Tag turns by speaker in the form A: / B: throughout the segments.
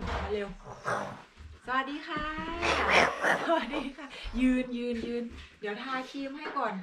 A: คุมาเร็ว สวัสดีค่ะ สวัสดีค่ะ ยืนยืนยืน เดี๋ยวทาครีมให้ก่อน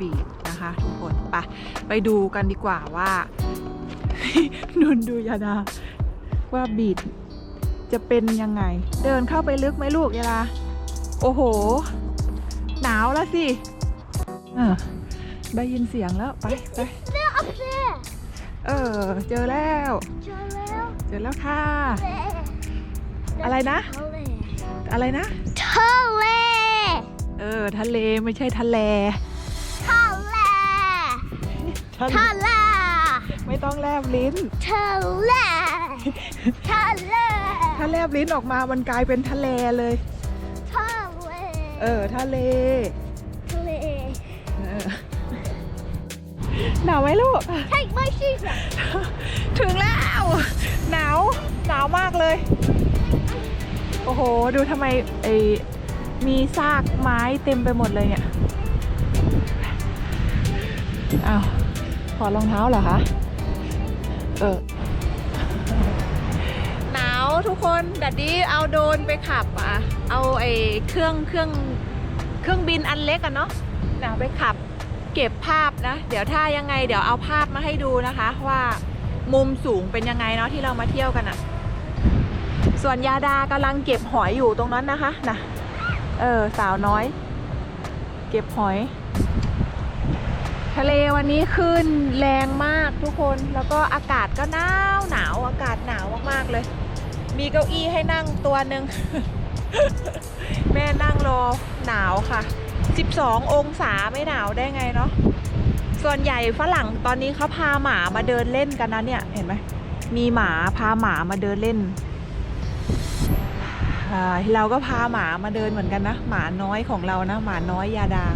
A: บีดนะคะทุกคนไปไปดูกันดีกว่าว่านุนดูยาดา ว่าบีดจะเป็นยังไง เดินเข้าไปลึกไหมลูกยาดาโอ้โห หนาวแล้วสิเออได้ยินเสียงแล้วไปไป
B: They're up there.
A: เออเจอแล้ว
B: Jaleel.
A: เจอแล้วค่ะ อะไรนะ
B: Tale.
A: อะไรนะ
B: Tale.
A: เออ ทะเลไม่ใช่ทะเล
B: Tale.
A: ทะเล
B: Tale.
A: ไม่ต้องแลบลิ้น
B: Tale. Tale.
A: ถ้าแลบลิ้นออกมามันกลายเป็นทะเลเลย
B: Tale.
A: เออทะเล
B: Tale.
A: เออหนาวไหมลูก
B: Take my shoes off.
A: ถึงแล้ว หนาว หนาวมากเลย โอ้โห ดูทำไมไอมีซากไม้เต็มไปหมดเลยเนี่ย อ้าว ถอดรองเท้าเหรอคะ เออ หนาวทุกคนดัดดี้เอาโดนไปขับอะ เอาไอ้เครื่องเครื่องเครื่องบินอันเล็กอะเนาะหนะไปขับเก็บภาพนะ เดี๋ยวถ้ายังไง เดี๋ยวเอาภาพมาให้ดูนะคะ ว่ามุมสูงเป็นยังไงเนาะที่เรามาเที่ยวกันอะส่วนยาดากำลังเก็บหอยอยู่ตรงนั้นนะคะนะเออสาวน้อย เก็บหอย ทะเลวันนี้ขึ้นแรงมากทุกคนแล้วก็อากาศก็หนาวหนาวอากาศหนาวมากๆเลย มีเก้าอี้ให้นั่งตัวหนึ่งแม่นั่งรอหนาวค่ะ 12 องศาไม่หนาวได้ไงเนาะส่วนใหญ่ฝรั่งตอนนี้เขาพาหมามาเดินเล่นกันนะเนี่ยเห็นไหมมีหมาพาหมามาเดินเล่นเราก็พาหมามาเดินเหมือนกันนะ หมาน้อยของเรานะ หมาน้อยยาดา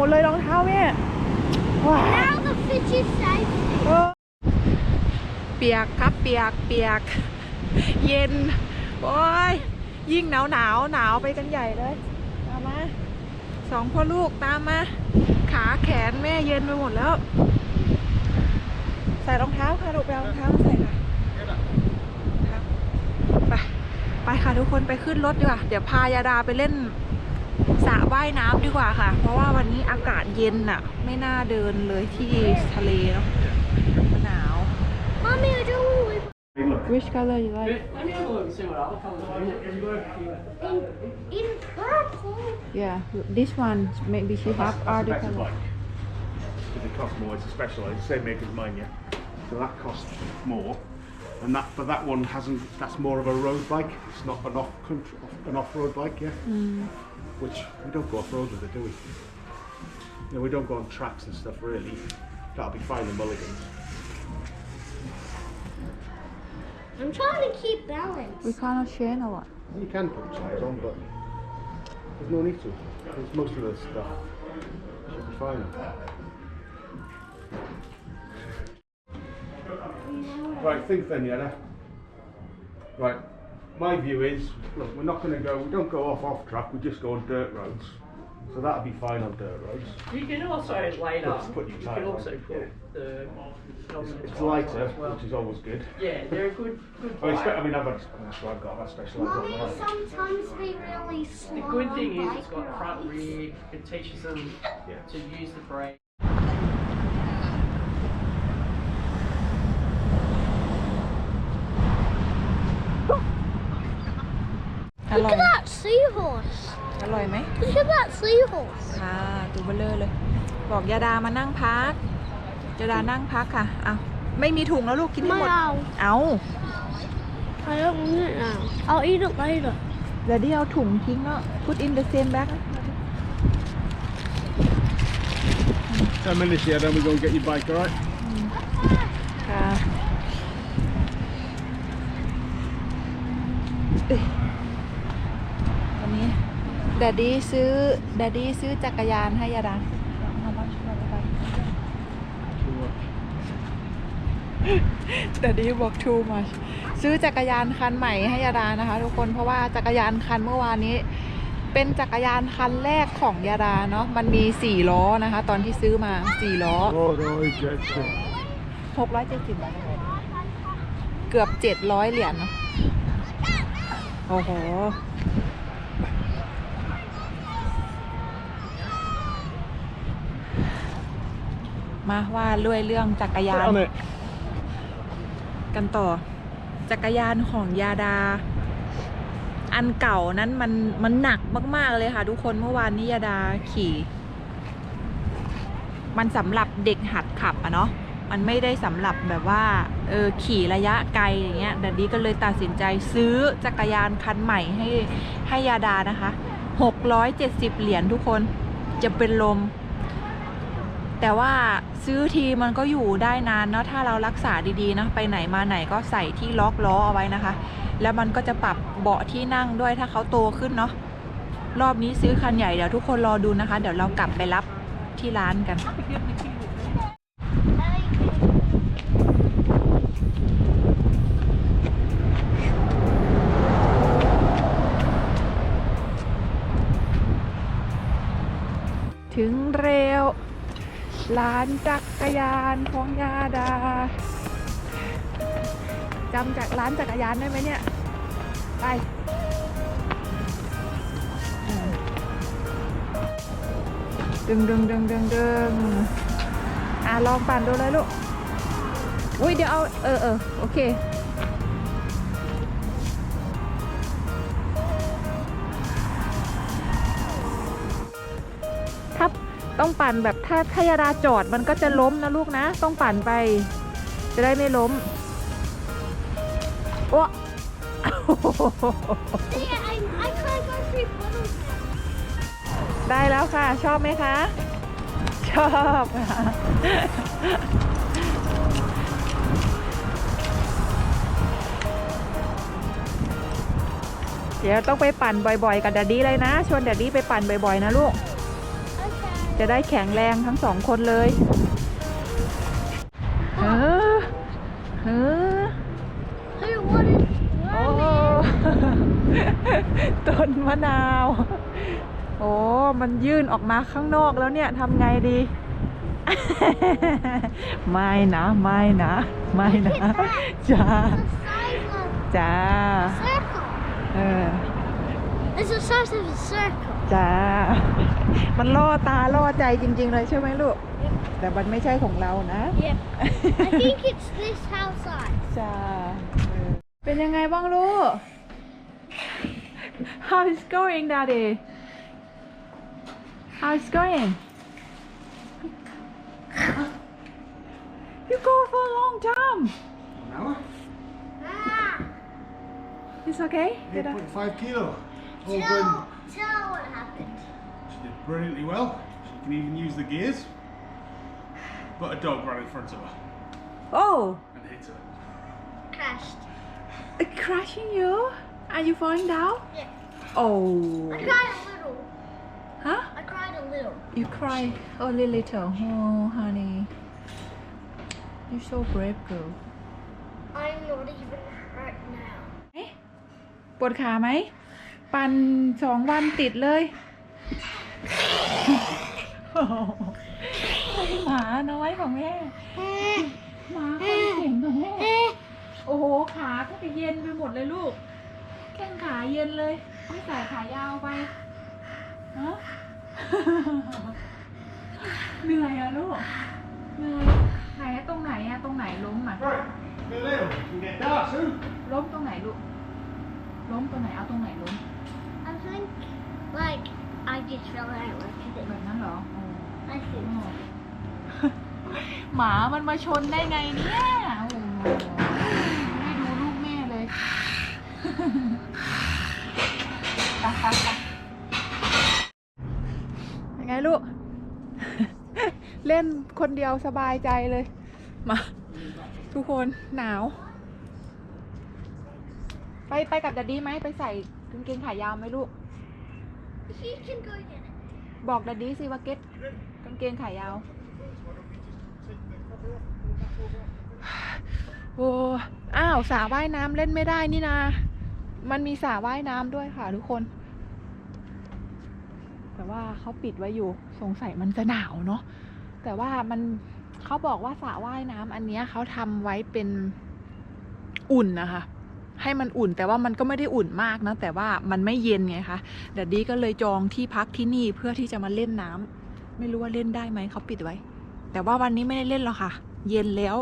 A: ม่เปียกหมดเลยรองเท้าแม่ว้าว
B: Now the fish is safe.
A: เออเปียกครับเปียกเปียก เย็น โอ้ย ยิ่งหนาวหนาวหนาวไปกันใหญ่เลยตามมาสองพ่อลูกตามมา ขาแขนแม่เย็นไปหมดแล้ว ใส่รองเท้าค่ะลูกไปเอารองเท้ามาใส่ค่ะครับไปไปค่ะทุกคนไปขึ้นรถดีกว่า เดี๋ยวพายาดาไปเล่น สระว่ายน้ำดีกว่าค่ะ เพราะว่าวันนี้อากาศเย็นอะไม่น่าเดินเลยที่ทะเลเนาะหนาว
B: Mommy, I don't want to
A: Which color you like
C: Let me have a look and see what other colours are
B: live in, in purple.
A: Yeah this one maybe she have
D: That's a
A: other
D: better
A: color
D: bike. Because it costs more, it's a specialised, it's the same make as mine, yeah. So that costs more. And that, but that one hasn't, that's more of a road bike. It's not an off country, an off-road bike, yeah. Which we don't go off-road with it, do we? No, we don't go on tracks and stuff really. That'll be fine in Mulligan's.
B: I'm trying to keep balance.
A: we cannot change a lot
D: You can put tyres on, but there's no need to. Because most of the stuff should be fine. Right, think then, Yetta. Right, my view is, look, we're not going to go, we don't go off off track, we just go on dirt roads. So that'll be fine on dirt roads.
C: You can also later,
D: Just put your
C: you
D: tyre
C: can
D: on,
C: also
D: yeah.
C: put the nominal
D: It's lighter,
C: as well.
D: which is always good.
C: Yeah, they're a good, good
D: I, expect, I
C: bike.
D: mean, I've had, that's what I've got, I've specialised
B: Mommy, sometimes they really slow
C: The good thing is it's got
B: bike
C: front
B: rides.
C: rear, it teaches them
D: Yeah.
C: to use the brake.
B: Look
A: ร่อย
B: at that seahorse.
A: อร่อยไหม
B: Look at that seahorse.
A: ค่ะตัวเบลเลอร์เลย บอกยาดามานั่งพักยาดานั่งพักค่ะเอาไม่มีถุงแล้วลูกกินให้หมด
B: My owl.
A: เอา
B: I don't want it now. I'll eat it later.
A: เดี๋ยวที่เอาถุงทิ้งแล้ว put in the same bag นะ
D: Ten minutes here, then we go and get your bike, alright?
A: ค่ะเอ้ยวั นนี้แดดดี้ซื้อแดดดี้ซื้อจักรยานให้ยาดาเอามาช่วยไปแต่ดีบอก too much ซื้อจักรยานคันใหม่ให้ยาดานะคะ ทุกคนเพราะว่าจักรยานคันเมื่อวานนี้ เป็นจักรยานคันแรกของยาดาเนาะมันมีสี่ล้อนะคะ ตอนที่ซื้อมาสี่ล้อ
D: Oh, no, he gets it.
A: หกร้อยเจ็ดสิบบาทเกือบเจ็ดร้อยเหรียญเนอะโอ้โห มาว่าด้วยเรื่องจักรยาน
D: Sit on it.
A: กันต่อ จักรยานของยาดา อันเก่านั้นมันมันหนักมาก ๆ เลยค่ะ ทุกคนเมื่อวานนี้ยาดาขี่ มันสำหรับเด็กหัดขับอะเนาะมันไม่ได้สำหรับแบบว่าเออขี่ระยะไกลอย่างเงี้ยดัดดี้ก็เลยตัดสินใจซื้อจักรยานคันใหม่ให้ให้ยาดานะคะ 670 เหรียญทุกคนจะเป็นลม แต่ว่าซื้อทีมันก็อยู่ได้นานเนาะถ้าเรารักษาดีๆเนาะไปไหนมาไหนก็ใส่ที่ล็อกล้อเอาไว้นะคะ แล้วมันก็จะปรับเบาะที่นั่งด้วยถ้าเขาโตขึ้นเนาะรอบนี้ซื้อคันใหญ่เดี๋ยวทุกคนรอดูนะคะ เดี๋ยวเรากลับไปรับที่ร้านกัน ถึงเร็ ร้านจักรยานของยาดาจำจากร้านจักรยานได้ไหมเนี่ย ไปดึงดึงดึงดึงดึงอะลองปั่นดูเลยลูก อุ้ยเดี๋ยวเอา เออเออโอเค ต้องปั่นแบบถ้าถ้ายาดาจอดมันก็จะล้มนะลูกนะ ต้องปั่นไป จะได้ไม่ล้มโอ้
B: Yeah, I, I can't go through puddles now.
A: ได้แล้วค่ะ ชอบไหมคะ ชอบค่ะ เดี๋ยวต้องไปปั่นบ่อยๆ กับแดดดี้เลยนะ ชวนแดดดี้ไปปั่นบ่อยๆ นะลูก จะได้แข็งแรงทั้งสองคนเลยเฮ้อเฮ้อ Hey, โอ้ ต้นมะนาว โอ้ มันยื่นออกมาข้างนอกแล้วเนี่ยทำไงดี ไม่นะไม่นะ ไม่นะจ้าจ้าเออ
B: It's size of a circle.
A: จ้า มันล่อตาล่อใจจริง ๆ เลยใช่ไหมลูก แต่มันไม่ใช่ของเรานะ
B: Yep. I think it's this house size.
A: จ้าเออเป็นยังไงบ้างลูก How is going daddy How is going You go for a long time
D: An hour?
B: Ah,
A: It's okay Did I-
D: 8.5 kilo. All
B: tell,
D: good.
B: tell what happened.
D: She did brilliantly well. She can even use the gears. But a dog ran in front of her
A: Oh
D: and hit her.
B: Crashed.
A: it crashing you Are you falling down
B: Yeah.
A: Oh
B: I cried a little.
A: Huh
B: I cried a little.
A: You cry only little Oh honey You're so brave girl
B: I'm not even hurt now.
A: เอ๊ะปวดขาไหม ปันสองวันติดเลยหมาน้อยของแม่หมาคนเก่งของแม่โอ้โหขาก็จะเย็นไปหมดเลยลูก แข้งขาเย็นเลย ไม่ใส่ขายาวไปฮะเหนื่อยอะลูกเหนื่อยไหนอะตรงไหนอะตรงไหนล้มอะ
D: Right, go there. You can get dark soon.
A: ล้มตรงไหนลูกล้มตรงไหนเอาตรงไหนล้ม
B: I think, like, I just fell out like
A: แบ
B: this.
A: บนั้นเหรอโอ้
B: I think.
A: หมามันมาชนได้ไงเนี่ย โอ้โหไม่ดูลูกแม่เลยยังไงลูก เล่นคนเดียวสบายใจเลย มา ทุกคนหนาว ไปไปกับดัดดี้ไหมไปใส่ กางเกงขายาวไหมลูก
B: He can go get it.
A: บอกดัดดี้สิว่าเก็ตกางเกงขายาว โอ้ อ้าวสระว่ายน้ำเล่นไม่ได้นี่นา มันมีสระว่ายน้ำด้วยค่ะทุกคน แต่ว่าเขาปิดไว้อยู่ สงสัยมันจะหนาวเนาะ แต่ว่ามันเขาบอกว่าสระว่ายน้ำอันเนี้ยเขาทำไว้เป็นอุ่นนะคะ ให้มันอุ่น แต่ว่ามันก็ไม่ได้อุ่นมากนะ แต่ว่ามันไม่เย็นไงคะเดี๋ยวดีก็เลยจองที่พักที่นี่เพื่อที่จะมาเล่นน้ำไม่รู้ว่าเล่นได้ไหมเขาปิดไว้ แต่ว่าวันนี้ไม่ได้เล่นหรอกค่ะ เย็นแล้ว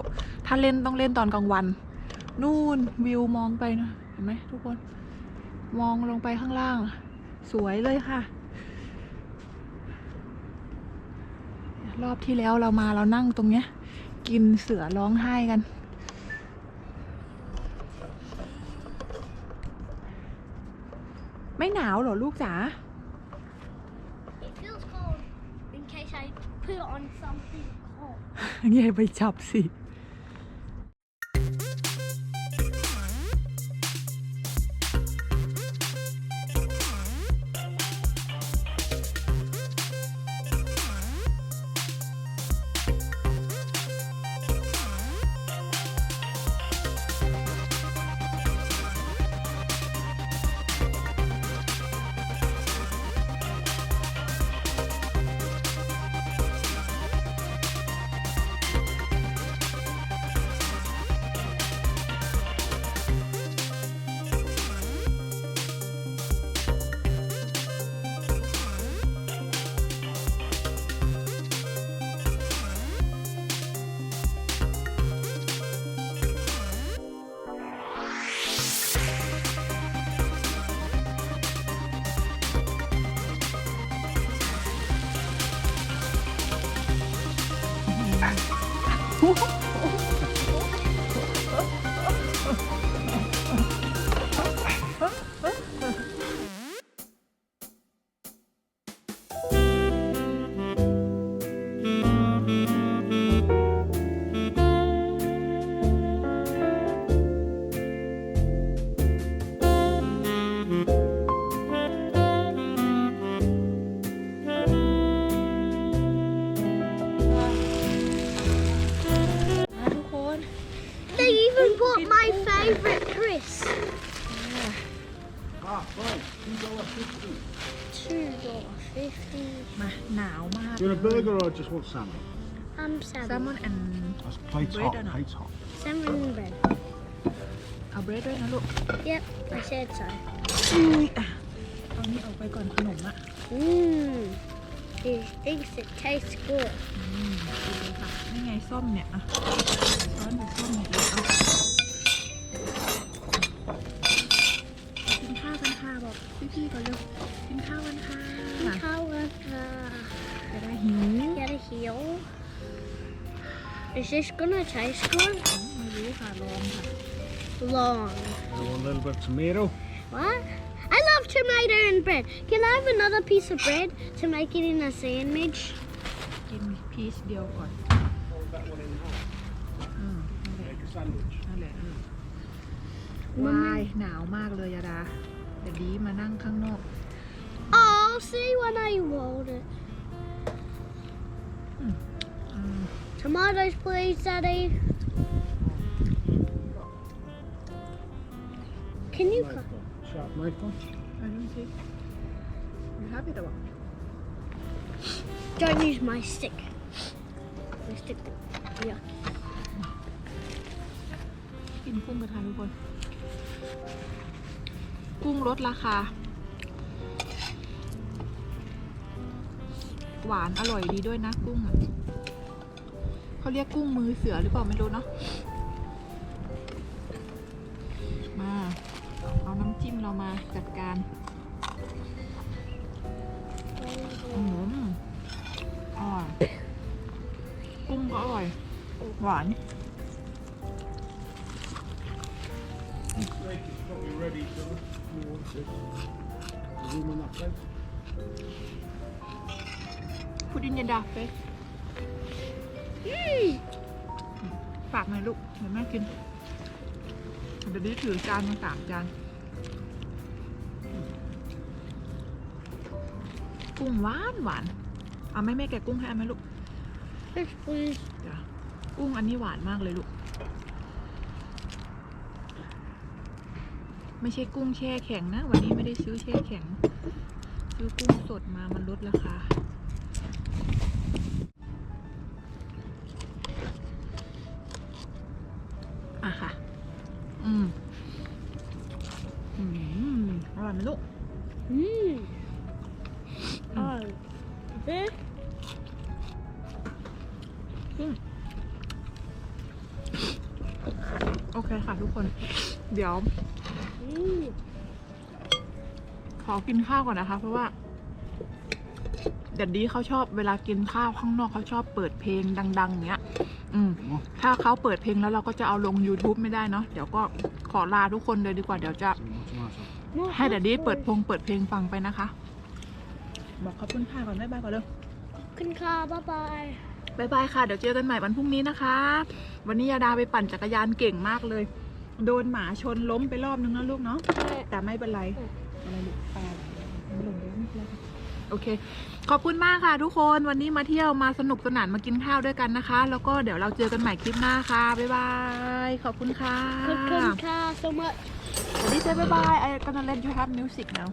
A: ถ้าเล่นต้องเล่นตอนกลางวัน นู่นวิวมองไปนะเห็นไหมทุกคน มองลงไปข้างล่าง สวยเลยค่ะรอบที่แล้วเรามาเรานั่งตรงเนี้ย กินเสือร้องไห้กัน ไม่หนาวเหรอลูกจ๋า
B: It feels cold in case I put on something cold.
A: อย่าไปจับสิ
D: just want salmon?
B: Um,
A: แซล
B: salmon.
A: มอนแอน
D: That's plates
A: Bread
D: hot.
A: or not?
D: Plates hot.
B: Salmon and bread.
A: เอาเบรดด้วยนะลูก
B: Yep, I said so.
A: อุ้ยอะเอานี้ออกไปก่อนขนมอะ
B: Mmm. He thinks it tastes good.
A: อืมดูเลยค่ะนี่ไงส้มเนี่ยอะช้อนกับส้มเนี่ยเอากินข้าวกันค่ะบอกพี่ๆก่อนเร็ว ค่ะ
B: Long.
D: You want a little bit of tomato?
B: What? I love tomato and bread. Can I have another piece of bread to make it in a sandwich?
A: กินพีชเดียวก่อน
D: Hold that one in half.
A: อืมนั่นแหละ
D: Make a sandwich.
A: นั่นแหละอืม
B: Mommy.
A: วายหนาวมากเลยยาดาแต่ดีมานั่งข้างนอก
B: Oh, see when I rolled it. Tomatoes, please, Daddy. Can you cut?
D: Knife one. Sharp knife one.
A: I don't see you have it หรอ
B: Don't use my stick. My stick. Yeah.
A: กินกุ้งกระทะทุกคน กุ้งลดราคา หวานอร่อยดีด้วยนะกุ้งอะ เขาเรียกกุ้งมือเสือหรือเปล่าไม่รู้เนาะมาเอาน้ำจิ้มเรามาจัดการอืมอร่อยกุ้งก็อร่อย หวาน
D: Steak is probably ready,
A: ฝากหน่อยลูก เดี๋ยวแม่กิน เดี๋ยวนี้ถือจานมาสามจาน กุ้งหวานหวานเอาไหม่แม่แกะกุ้งให้อันไหมลูกจ้ะกุ้งอันนี้หวานมากเลยลูก ไม่ใช่กุ้งแช่แข็งนะ วันนี้ไม่ได้ซื้อแช่แข็ง ซื้อกุ้งสดมามันลดราคา เคค่ะทุกคนเดี๋ยว
B: Mm.
A: ขอกินข้าวก่อนนะคะ เพราะว่าแดดดี้เขาชอบเวลากินข้าวข้างนอกเขาชอบเปิดเพลงดัง ๆ เนี้ย อืม ถ้าเขาเปิดเพลงแล้วเราก็จะเอาลง YouTube ไม่ได้เนาะ เดี๋ยวก็ขอลาทุกคนเลยดีกว่า เดี๋ยวจะ
D: Some more tomato.
B: More
A: ให้แดดดี้
B: hot
A: เปิด
B: boys.
A: พงเปิดเพลงฟังไปนะคะ บอกขอบคุณค่ะก่อนบ๊ายบายก่อนเร็ว
B: Kun ka, bye bye.
A: บายบายค่ะ เดี๋ยวเจอกันใหม่วันพรุ่งนี้นะคะ วันนี้ยาดาไปปั่นจักรยานเก่งมากเลย โดนหมาชนล้มไปรอบนึงนะลูกเนาะแต่ไม่เป็นไรอะไรลูกปลาไม่ลงเลยไม่เป็นไรโอเค ขอบคุณมากค่ะทุกคนวันนี้มาเที่ยวมาสนุกสนานมากินข้าวด้วยกันนะคะ แล้วก็เดี๋ยวเราเจอกันใหม่คลิปหน้าค่ะ บ๊ายบาย ขอบคุณค่ะ
B: Kun ka so much.
A: วันนี้เจอบ๊ายบาย I gonna let you have music now